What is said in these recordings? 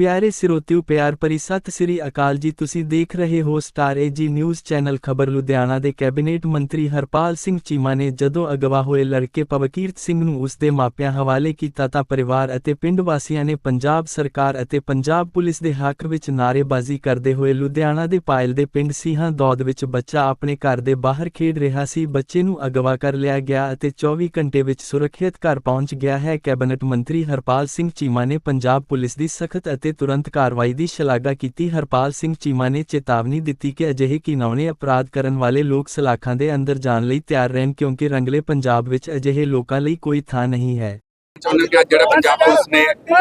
ਪਿਆਰੇ ਸਿਰੋਤਿਓ, ਪਿਆਰ ਭਰੀ ਸਤਿ ਸ੍ਰੀ ਅਕਾਲ ਜੀ। ਤੁਸੀਂ ਦੇਖ ਰਹੇ ਹੋ ਸਟਾਰ ਏਜੀ ਨਿਊਜ਼ ਚੈਨਲ ਖਬਰ ਲੁਧਿਆਣਾ ਦੇ ਕੈਬਨਿਟ ਮੰਤਰੀ ਹਰਪਾਲ ਸਿੰਘ ਚੀਮਾ ਨੇ ਜਦੋਂ ਅਗਵਾ ਹੋਏ ਲੜਕੇ ਪਵਕੀਰਤ ਸਿੰਘ ਨੂੰ ਉਸ ਦੇ ਮਾਪਿਆਂ ਹਵਾਲੇ ਕੀਤਾ ਤਾਂ ਪਰਿਵਾਰ ਅਤੇ ਪਿੰਡ ਵਾਸੀਆਂ ਨੇ ਪੰਜਾਬ ਸਰਕਾਰ ਅਤੇ ਪੰਜਾਬ ਪੁਲਿਸ ਦੇ ਹੱਕ ਵਿੱਚ ਨਾਅਰੇਬਾਜ਼ੀ ਕਰਦੇ ਹੋਏ ਲੁਧਿਆਣਾ ਦੇ ਪਾਇਲ ਦੇ ਪਿੰਡ ਸੀਹਾਂ ਦੌਦ ਵਿੱਚ ਬੱਚਾ ਆਪਣੇ ਘਰ ਦੇ ਬਾਹਰ ਖੇਡ ਰਿਹਾ ਸੀ। ਬੱਚੇ ਨੂੰ ਅਗਵਾ ਕਰ ਲਿਆ ਗਿਆ ਅਤੇ 24 ਘੰਟੇ ਵਿੱਚ ਸੁਰੱਖਿਅਤ ਘਰ ਪਹੁੰਚ ਗਿਆ ਹੈ। ਕੈਬਨਿਟ ਮੰਤਰੀ ਹਰਪਾਲ ਸਿੰਘ ਚੀਮਾ ਨੇ ਪੰਜਾਬ ਪੁਲਿਸ ਦੀ ਸਖਤ ਅਤੇ ਤੁਰੰਤ ਕਾਰਵਾਈ ਦੀ ਸ਼ਲਾਘਾ ਕੀਤੀ। ਹਰਪਾਲ ਸਿੰਘ ਚੀਮਾ ਨੇ ਚੇਤਾਵਨੀ ਦਿੱਤੀ ਕਿ ਅਜਿਹੇ ਘਿਨੌਣੇ ਅਪਰਾਧ ਕਰਨ ਵਾਲੇ ਲੋਕ ਸਲਾਖਾਂ ਦੇ ਅੰਦਰ ਜਾਣ ਲਈ ਤਿਆਰ ਰਹਿਣ ਕਿਉਂਕਿ ਰੰਗਲੇ ਪੰਜਾਬ ਵਿੱਚ ਅਜਿਹੇ ਲੋਕਾਂ ਲਈ ਕੋਈ ਥਾਂ ਨਹੀਂ ਹੈ। ਚਾਹੁੰਦੇ ਕਿ ਅੱਜ ਜਿਹੜਾ ਪੰਜਾਬ ਪੁਲਿਸ ਨੇ ਇੱਕ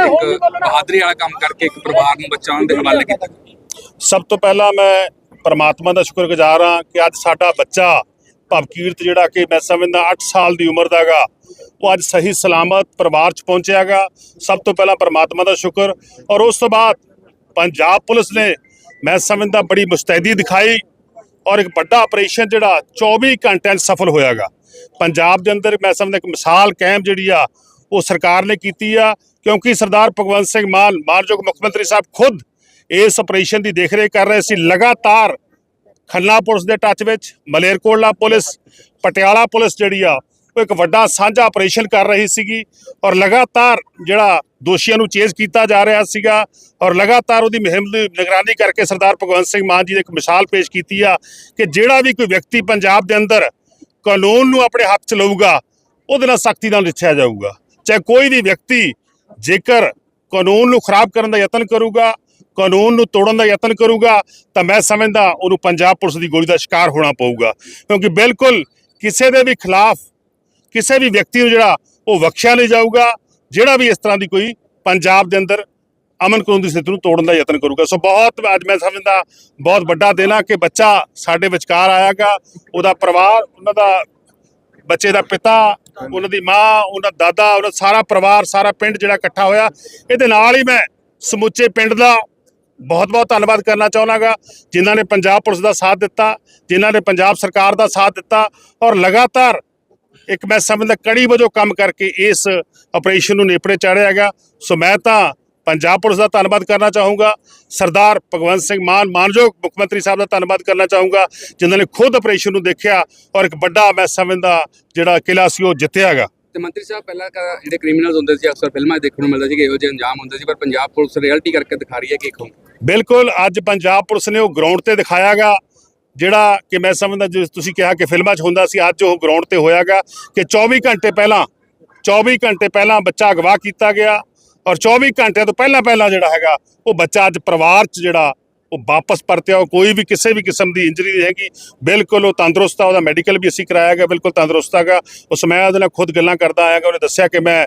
ਬਹਾਦਰੀ ਵਾਲਾ ਕੰਮ ਕਰਕੇ ਇੱਕ ਪਰਿਵਾਰ ਨੂੰ ਬਚਾਉਣ ਦੇ ਹਵਾਲੇ ਕੀਤਾ। ਸਭ ਤੋਂ ਪਹਿਲਾਂ ਮੈਂ ਪਰਮਾਤਮਾ ਦਾ ਸ਼ੁਕਰਗੁਜ਼ਾਰ ਹਾਂ ਕਿ ਅੱਜ ਸਾਡਾ ਬੱਚਾ ਭਵਕੀਰਤ ਜਿਹੜਾ ਕਿ ਮੈਂ ਸਮਝਦਾ 8 ਸਾਲ ਦੀ ਉਮਰ ਦਾਗਾ ਉਹ ਅੱਜ ਸਹੀ ਸਲਾਮਤ ਪਰਿਵਾਰ ਚ ਪਹੁੰਚਿਆਗਾ ਸਭ ਤੋਂ ਪਹਿਲਾਂ ਪਰਮਾਤਮਾ ਦਾ ਸ਼ੁਕਰ ਔਰ ਉਸ ਤੋਂ ਬਾਅਦ ਪੰਜਾਬ ਪੁਲਿਸ ਨੇ, ਮੈਂ ਸਮਝਦਾ ਬੜੀ ਮੁਸਤੈਦੀ ਦਿਖਾਈ ਔਰ ਇੱਕ ਵੱਡਾ ਆਪਰੇਸ਼ਨ ਜਿਹੜਾ 24 ਘੰਟਿਆਂ 'ਚ ਸਫਲ ਹੋਇਆਗਾ ਪੰਜਾਬ ਦੇ ਅੰਦਰ ਮੈਂ ਸਮਝਦਾ ਇੱਕ ਮਿਸਾਲ ਕਾਇਮ ਜਿਹੜੀ ਆ, ਉਹ ਸਰਕਾਰ ਨੇ ਕੀਤੀ ਆ ਕਿਉਂਕਿ ਸਰਦਾਰ ਭਗਵੰਤ ਸਿੰਘ ਮਾਨ, ਮਾਨਯੋਗ ਮੁੱਖ ਮੰਤਰੀ ਸਾਹਿਬ ਖੁਦ ਇਸ ਆਪਰੇਸ਼ਨ ਦੀ ਦੇਖਰੇਖ ਕਰ ਰਹੇ ਸੀ। ਲਗਾਤਾਰ ਖੰਨਾ ਪੁਲਿਸ ਦੇ ਟੱਚ ਵਿੱਚ, ਮਲੇਰਕੋਟਲਾ ਪੁਲਿਸ, ਪਟਿਆਲਾ ਪੁਲਿਸ ਜਿਹੜੀ ਆ ਇੱਕ ਵੱਡਾ ਸਾਂਝਾ ਆਪਰੇਸ਼ਨ ਕਰ ਰਹੀ ਸੀਗੀ ਔਰ ਲਗਾਤਾਰ ਜਿਹੜਾ ਦੋਸ਼ੀਆਂ ਨੂੰ ਚੇਜ਼ ਕੀਤਾ ਜਾ ਰਿਹਾ ਸੀਗਾ ਔਰ ਲਗਾਤਾਰ ਉਹਦੀ ਮੁਹਿੰਮ ਦੀ ਨਿਗਰਾਨੀ ਕਰਕੇ ਸਰਦਾਰ ਭਗਵੰਤ ਸਿੰਘ ਮਾਨ ਜੀ ਨੇ ਇੱਕ ਮਿਸਾਲ ਪੇਸ਼ ਕੀਤੀ ਆ ਕਿ ਜਿਹੜਾ ਵੀ ਕੋਈ ਵਿਅਕਤੀ ਪੰਜਾਬ ਦੇ ਅੰਦਰ ਕਾਨੂੰਨ ਨੂੰ ਆਪਣੇ ਹੱਥ ਚ ਲਊਗਾ, ਉਹਦੇ ਨਾਲ ਸਖਤੀ ਨਾਲ ਨਿਛਿਆ ਜਾਊਗਾ। ਚਾਹੇ ਕੋਈ ਵੀ ਵਿਅਕਤੀ ਜੇਕਰ ਕਾਨੂੰਨ ਨੂੰ ਖਰਾਬ ਕਰਨ ਦਾ ਯਤਨ ਕਰੂਗਾ, ਕਾਨੂੰਨ ਨੂੰ ਤੋੜਨ ਦਾ ਯਤਨ ਕਰੂਗਾ, ਤਾਂ ਮੈਂ ਸਮਝਦਾ ਉਹਨੂੰ ਪੰਜਾਬ ਪੁਲਿਸ ਦੀ ਗੋਲੀ ਦਾ ਸ਼ਿਕਾਰ ਹੋਣਾ ਪਊਗਾ। ਕਿਉਂਕਿ ਬਿਲਕੁਲ ਕਿਸੇ ਦੇ ਵੀ ਖਿਲਾਫ ਕਿਸੇ ਵੀ ਵਿਅਕਤੀ ਨੂੰ ਜਿਹੜਾ ਉਹ ਬਖਸ਼ਿਆ ਨਹੀਂ ਜਾਊਗਾ, ਜਿਹੜਾ ਵੀ ਇਸ ਤਰ੍ਹਾਂ ਦੀ ਕੋਈ ਪੰਜਾਬ ਦੇ ਅੰਦਰ ਅਮਨ ਕਾਨੂੰਨ ਦੀ ਸਥਿਤੀ ਨੂੰ ਤੋੜਨ ਦਾ ਯਤਨ ਕਰੂਗਾ। ਸੋ ਬਹੁਤ ਅੱਜ ਮੈਂ ਸਮਝਦਾ ਬਹੁਤ ਵੱਡਾ ਦਿਨ ਆ ਕਿ ਬੱਚਾ ਸਾਡੇ ਵਿਚਕਾਰ ਆਇਆਗਾ, ਉਹਦਾ ਪਰਿਵਾਰ, ਉਹਨਾਂ ਦਾ ਬੱਚੇ ਦਾ ਪਿਤਾ, ਉਹਨਾਂ ਦੀ ਮਾਂ, ਉਹਨਾਂ ਦਾਦਾ, ਉਹਨਾਂ ਸਾਰਾ ਪਰਿਵਾਰ, ਸਾਰਾ ਪਿੰਡ ਜਿਹੜਾ ਇਕੱਠਾ ਹੋਇਆ। ਇਹਦੇ ਨਾਲ ਹੀ ਮੈਂ ਸਮੁੱਚੇ ਪਿੰਡ ਦਾ ਬਹੁਤ ਬਹੁਤ ਧੰਨਵਾਦ ਕਰਨਾ ਚਾਹੁੰਦਾਗਾ ਜਿਨ੍ਹਾਂ ਨੇ ਪੰਜਾਬ ਪੁਲਿਸ ਦਾ ਸਾਥ ਦਿੱਤਾ, ਜਿਨ੍ਹਾਂ ਨੇ ਪੰਜਾਬ ਸਰਕਾਰ ਦਾ ਸਾਥ ਦਿੱਤਾ ਔਰ ਲਗਾਤਾਰ ਇੱਕ ਮੈਂ ਸਮਝਦਾ ਕੜੀ ਵਜੋਂ ਕੰਮ ਕਰਕੇ ਇਸ ਆਪਰੇਸ਼ਨ ਨੂੰ ਨੇਪਰੇ ਚਾੜਿਆਗਾ ਸੋ ਮੈਂ ਤਾਂ ਪੰਜਾਬ ਪੁਲਿਸ ਦਾ ਧੰਨਵਾਦ ਕਰਨਾ ਚਾਹੂੰਗਾ। ਸਰਦਾਰ ਭਗਵੰਤ ਸਿੰਘ ਮਾਨ ਮਾਨਯੋਗ ਮੁੱਖ ਮੰਤਰੀ ਸਾਹਿਬ ਦਾ ਧੰਨਵਾਦ ਕਰਨਾ ਚਾਹੂੰਗਾ ਜਿਨ੍ਹਾਂ ਨੇ ਖੁਦ ਆਪਰੇਸ਼ਨ ਨੂੰ ਦੇਖਿਆ ਔਰ ਇੱਕ ਵੱਡਾ ਮੈਂ ਸਮਝਦਾ ਜਿਹੜਾ ਕਿਲਾ ਸੀ ਉਹ ਜਿੱਤਿਆਗਾ ਤੇ ਮੰਤਰੀ ਸਾਹਿਬ ਪਹਿਲਾਂ ਜਿਹੜੇ ਕ੍ਰਿਮੀਨਲਸ ਹੁੰਦੇ ਸੀ ਅਕਸਰ ਫਿਲਮਾਂ 'ਚ ਦੇਖਣ ਨੂੰ ਮਿਲਦਾ ਸੀ ਕਿ ਇਹੋ ਜਿਹੇ ਅੰਜਾਮ ਹੁੰਦੇ ਸੀ ਪਰ ਪੰਜਾਬ ਪੁਲਿਸ ਰਿਐਲਿਟੀ ਕਰਕੇ ਦਿਖਾ ਰਹੀ ਹੈ ਕਿ ਇੱਕ ਬਿਲਕੁਲ ਅੱਜ ਪੰਜਾਬ ਪੁਲਿਸ ਨੇ ਉਹ ਗਰਾਊਂਡ ਤੇ ਦਿਖਾਇਆਗਾ ਜਿਹੜਾ ਕਿ ਮੈਂ ਸਮਝਦਾ ਜਿਵੇਂ ਤੁਸੀਂ ਕਿਹਾ ਕਿ ਫਿਲਮਾਂ 'ਚ ਹੁੰਦਾ ਸੀ, ਅੱਜ ਉਹ ਗਰਾਊਂਡ ਤੇ ਹੋਇਆਗਾ ਕਿ 24 ਘੰਟੇ ਪਹਿਲਾਂ 24 ਘੰਟੇ ਪਹਿਲਾਂ ਬੱਚਾ ਅਗਵਾ ਕੀਤਾ ਗਿਆ ਔਰ 24 ਘੰਟਿਆਂ ਤੋਂ ਪਹਿਲਾਂ ਪਹਿਲਾਂ ਜਿਹੜਾ ਹੈਗਾ, ਉਹ ਬੱਚਾ ਅੱਜ ਪਰਿਵਾਰ 'ਚ ਜਿਹੜਾ, ਉਹ ਵਾਪਸ ਪਰਤਿਆ, ਉਹ ਕੋਈ ਵੀ ਕਿਸੇ ਵੀ ਕਿਸਮ ਦੀ ਇੰਜਰੀ ਨਹੀਂ ਹੈਗੀ। ਬਿਲਕੁਲ ਉਹ ਤੰਦਰੁਸਤ ਆ, ਉਹਦਾ ਮੈਡੀਕਲ ਵੀ ਅਸੀਂ ਕਰਾਇਆ ਗਿਆ ਬਿਲਕੁਲ ਤੰਦਰੁਸਤ ਹੈਗਾ। ਉਸ ਮੈਂ ਉਹਦੇ ਨਾਲ ਖੁਦ ਗੱਲਾਂ ਕਰਦਾ ਆਇਆਗਾ, ਉਹਨੇ ਦੱਸਿਆ ਕਿ ਮੈਂ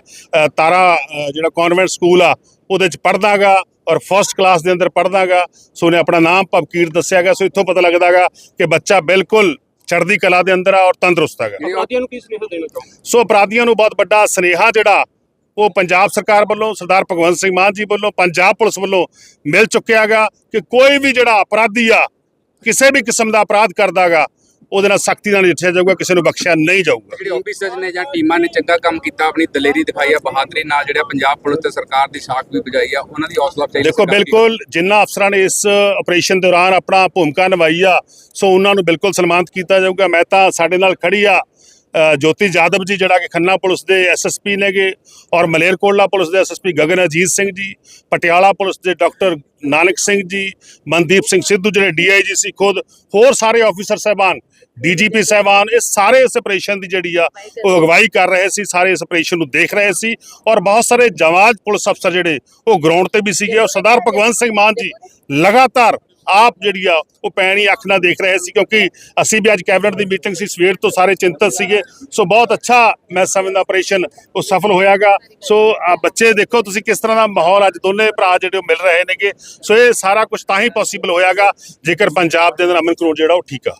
ਤਾਰਾ ਜਿਹੜਾ ਕਨਵੈਂਟ ਸਕੂਲ ਆ, ਉਹਦੇ 'ਚ ਪੜ੍ਹਦਾਗਾ ਔਰ ਫਰਸਟ ਕਲਾਸ ਦੇ ਅੰਦਰ ਪੜ੍ਹਦਾਗਾ ਸੋ ਉਹਨੇ ਆਪਣਾ ਨਾਮ ਭਵਕੀਰ ਦੱਸਿਆਗਾ ਸੋ ਇੱਥੋਂ ਪਤਾ ਲੱਗਦਾਗਾ ਕਿ ਬੱਚਾ ਬਿਲਕੁਲ ਚੜ੍ਹਦੀ ਕਲਾ ਦੇ ਅੰਦਰ ਆ ਔਰ ਤੰਦਰੁਸਤ ਹੈਗਾ। ਅਪਰਾਧੀਆਂ ਨੂੰ ਕੀ ਸੁਨੇਹਾ ਦੇਣਾ ਚਾਹੁੰਦੇ ਸੋ ਅਪਰਾਧੀਆਂ ਨੂੰ ਬਹੁਤ ਵੱਡਾ ਸਨੇਹਾ ਜਿਹੜਾ ਉਹ ਪੰਜਾਬ ਸਰਕਾਰ ਵੱਲੋਂ ਸਰਦਾਰ ਭਗਵੰਤ ਸਿੰਘ ਮਾਨ ਜੀ ਵੱਲੋਂ ਪੰਜਾਬ ਪੁਲਿਸ ਵੱਲੋਂ ਮਿਲ ਚੁੱਕਿਆਗਾ ਕਿ ਕੋਈ ਵੀ ਜਿਹੜਾ ਅਪਰਾਧੀ ਆ ਕਿਸੇ ਵੀ ਕਿਸਮ ਦਾ ਅਪਰਾਧ ਕਰਦਾਗਾ ਉਹਦੇ ਨਾਲ ਸਖਤੀ ਨਾਲ ਨਜਿੱਠਿਆ ਜਾਊਗਾ ਕਿਸੇ ਨੂੰ ਬਖਸ਼ਿਆ ਨਹੀਂ ਜਾਊਗਾ। ਜਿਹੜੇ ਆਫੀਸਰਸ ਨੇ ਜਾਂ ਟੀਮਾਂ ਨੇ ਚੰਗਾ ਕੰਮ ਕੀਤਾ ਆਪਣੀ ਦਲੇਰੀ ਦਿਖਾਈ ਆ ਬਹਾਦਰੀ ਨਾਲ ਜਿਹੜਾ ਪੰਜਾਬ ਪੁਲਿਸ ਤੇ ਸਰਕਾਰ ਦੀ ਸਾਖ ਵੀ ਬਜਾਈ ਆ ਉਹਨਾਂ ਦੀ ਹੌਸਲਾ ਅਫਜ਼ਾਈ ਦੇਖੋ ਬਿਲਕੁਲ ਜਿੰਨਾ ਅਫਸਰਾਂ ਨੇ ਇਸ ਆਪਰੇਸ਼ਨ ਦੌਰਾਨ ਆਪਣਾ ਭੂਮਿਕਾ ਨਿਭਾਈ ਆ ਸੋ ਉਹਨਾਂ ਨੂੰ ਬਿਲਕੁਲ ਸਨਮਾਨਿਤ ਕੀਤਾ ਜਾਊਗਾ। ਮੈਂ ਤਾਂ ਸਾਡੇ ਨਾਲ ਖੜੀ ਆ। ਜੋਤੀ ਜਾਦਵ ਜੀ, ਜਿਹੜਾ ਕਿ ਖੰਨਾ ਪੁਲਿਸ ਦੇ ਐਸਐਸਪੀ ਨੇਗੇ, ਔਰ ਮਲੇਰਕੋਟਲਾ ਪੁਲਿਸ ਦੇ ਐਸਐਸਪੀ ਗਗਨ ਅਜੀਤ ਸਿੰਘ ਜੀ, ਪਟਿਆਲਾ ਪੁਲਿਸ ਦੇ ਡਾਕਟਰ ਨਾਨਕ ਸਿੰਘ ਜੀ, ਮਨਦੀਪ ਸਿੰਘ ਸਿੱਧੂ ਜਿਹੜੇ ਡੀਆਈਜੀ ਸੀ ਖੁਦ, ਹੋਰ ਸਾਰੇ ਆਫੀਸਰ ਸਹਿਬਾਨ ਡੀਜੀਪੀ ਸਹਿਬਾਨ, ਇਹ ਸਾਰੇ ਇਸ ਆਪਰੇਸ਼ਨ ਦੀ ਜਿਹੜੀ ਆ, ਉਹ ਅਗਵਾਈ ਕਰ ਰਹੇ ਸੀ, ਸਾਰੇ ਇਸ ਆਪਰੇਸ਼ਨ ਨੂੰ ਦੇਖ ਰਹੇ ਸੀ, ਔਰ ਬਹੁਤ ਸਾਰੇ ਜਵਾਨ ਪੁਲਿਸ ਅਫਸਰ ਜਿਹੜੇ, ਉਹ ਗਰਾਊਂਡ ਤੇ ਵੀ ਸੀਗੇ, ਔਰ ਸਰਦਾਰ ਭਗਵੰਤ ਸਿੰਘ ਮਾਨ ਜੀ ਲਗਾਤਾਰ ਆਪ ਜਿਹੜੀ ਆ, ਉਹ ਪੈਣੀ ਅੱਖ ਨਾਲ ਦੇਖ ਰਹੇ ਸੀ ਕਿਉਂਕਿ ਅਸੀਂ ਵੀ ਅੱਜ ਕੈਬਨਿਟ ਦੀ ਮੀਟਿੰਗ ਸੀ, ਸਵੇਰ ਤੋਂ ਸਾਰੇ ਚਿੰਤਤ ਸੀਗੇ। ਸੋ ਬਹੁਤ ਅੱਛਾ ਮੈਂ ਸਮਝਦਾ ਆਪਰੇਸ਼ਨ ਉਹ ਸਫਲ ਹੋਇਆਗਾ। ਸੋ ਬੱਚੇ ਦੇਖੋ ਤੁਸੀਂ ਕਿਸ ਤਰ੍ਹਾਂ ਦਾ ਮਾਹੌਲ ਅੱਜ ਦੋਨੇ ਭਰਾ ਜਿਹੜੇ ਉਹ ਮਿਲ ਰਹੇ ਨੇਗੇ। ਸੋ ਇਹ ਸਾਰਾ ਕੁਝ ਤਾਂ ਹੀ ਪੋਸੀਬਲ ਹੋਇਆਗਾ, ਜੇਕਰ ਪੰਜਾਬ ਦੇ ਅੰਦਰ ਅਮਨ ਕਾਨੂੰਨ ਜਿਹੜਾ ਉਹ ਠੀਕ ਆ।